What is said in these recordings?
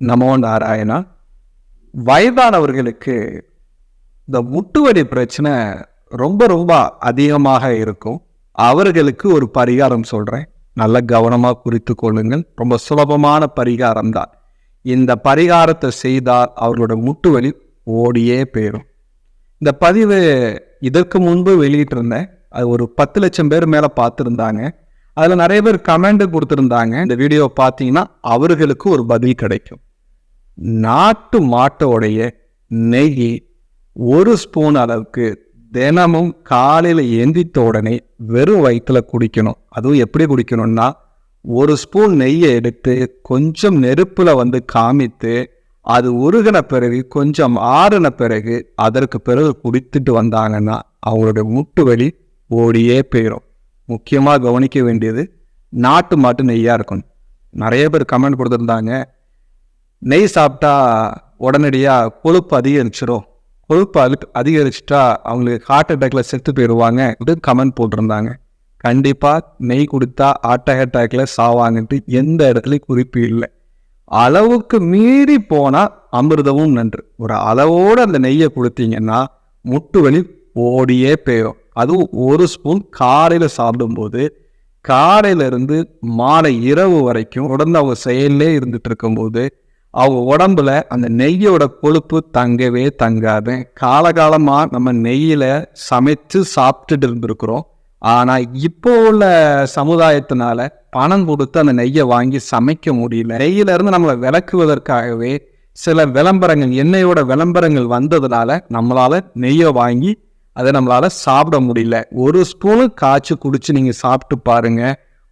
நமோ நாராயணா வயதானவர்களுக்கு இந்த முட்டுவலி பிரச்சனை ரொம்ப ரொம்ப அதிகமாக இருக்கும். அவர்களுக்கு ஒரு பரிகாரம் சொல்கிறேன் நல்ல கவனமாக குறித்து கொள்ளுங்கள். ரொம்ப சுலபமான பரிகாரம் தான் இந்த பரிகாரத்தை செய்தால் அவர்களோட முட்டுவலி ஓடியே போயிடும் இந்த பதிவு இதற்கு முன்பு வெளியிட்டிருந்தேன். அது ஒரு பத்து லட்சம் பேர் மேலே பார்த்துருந்தாங்க. அதில் நிறைய பேர் கமெண்ட் கொடுத்துருந்தாங்க. இந்த வீடியோ பார்த்தீங்கன்னா அவர்களுக்கு ஒரு பதில் கிடைக்கும். நாட்டு மாட்டோடைய நெய் ஒரு ஸ்பூன் அளவுக்கு தினமும் காலையில் எந்தித்த உடனே வெறும் வயிற்றில் குடிக்கணும். அதுவும் எப்படி குடிக்கணும்னா ஒரு ஸ்பூன் நெய்யை எடுத்து கொஞ்சம் நெருப்பில் வந்து காமித்து அது உருகின பிறகு கொஞ்சம் ஆறின பிறகு அதற்கு பிறகு குடித்துட்டு வந்தாங்கன்னா அவங்களுடைய முட்டு வலி ஓடியே போயிடும் முக்கியமாக கவனிக்க வேண்டியது நாட்டு மாட்டு நெய்யாக இருக்கணும். நிறைய பேர் கமெண்ட் கொடுத்துருந்தாங்க நெய் சாப்பிட்டா உடனடியாக கொழுப்பு அதிகரிச்சிடும் கொழுப்பு அது அதிகரிச்சிட்டா அவங்களுக்கு ஹார்ட் அட்டாக்ல செத்து போயிடுவாங்க அப்படின்னு கமெண்ட் போட்டிருந்தாங்க. கண்டிப்பாக நெய் கொடுத்தா ஹார்ட் அட்டாக்ல சாவாங்கன்ட்டு எந்த இடத்துலையும் குறிப்பு இல்லை. அளவுக்கு மீறி போனால் அமிர்தமும் நன்று. ஒரு அளவோடு அந்த நெய்யை கொடுத்தீங்கன்னா முட்டு வலி ஓடியே போயிடும் அதுவும் ஒரு ஸ்பூன் காலையில் சாப்பிடும்போது காலையிலேருந்து மாலை இரவு வரைக்கும் உடனே அவங்க செயல்லே இருந்துட்டு இருக்கும்போது அவங்க உடம்புல அந்த நெய்யோட கொழுப்பு தங்கவே தங்காது. காலகாலமாக நம்ம நெய்யில் சமைச்சு சாப்பிட்டுட்டு இருந்திருக்கிறோம். ஆனால் இப்போ உள்ள சமுதாயத்தினால பணம் கொடுத்து அந்த நெய்யை வாங்கி சமைக்க முடியல. நெய்யிலேருந்து நம்மளை விளக்குவதற்காகவே சில விளம்பரங்கள் எண்ணெயோட விளம்பரங்கள் வந்ததுனால நம்மளால் நெய்யை வாங்கி அதை நம்மளால் சாப்பிட முடியல. ஒரு ஸ்பூனு காய்ச்சி குடிச்சு நீங்கள் சாப்பிட்டு பாருங்க.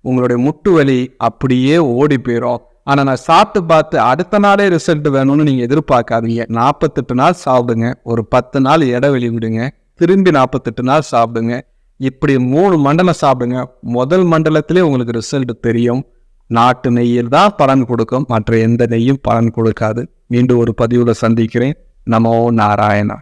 உங்களுடைய முட்டு வலி அப்படியே ஓடி போயிடும் ஆனால் நான் சாப்பிட்டு பார்த்து அடுத்த நாளே ரிசல்ட் வேணும்னு நீங்கள் எதிர்பார்க்காதீங்க. நாற்பத்தெட்டு நாள் சாப்பிடுங்க. ஒரு பத்து நாள் இடைவெளி விடுங்க. திரும்பி நாற்பத்தெட்டு நாள் சாப்பிடுங்க. இப்படி மூணு மண்டலம் சாப்பிடுங்க. முதல் மண்டலத்திலே உங்களுக்கு ரிசல்ட் தெரியும். நாட்டு நெய்யில் தான் பலன் கொடுக்கும். மற்ற எந்த நெய்யும் பலன் கொடுக்காது. மீண்டும் ஒரு பதிவில் சந்திக்கிறேன். நமோ நாராயணா.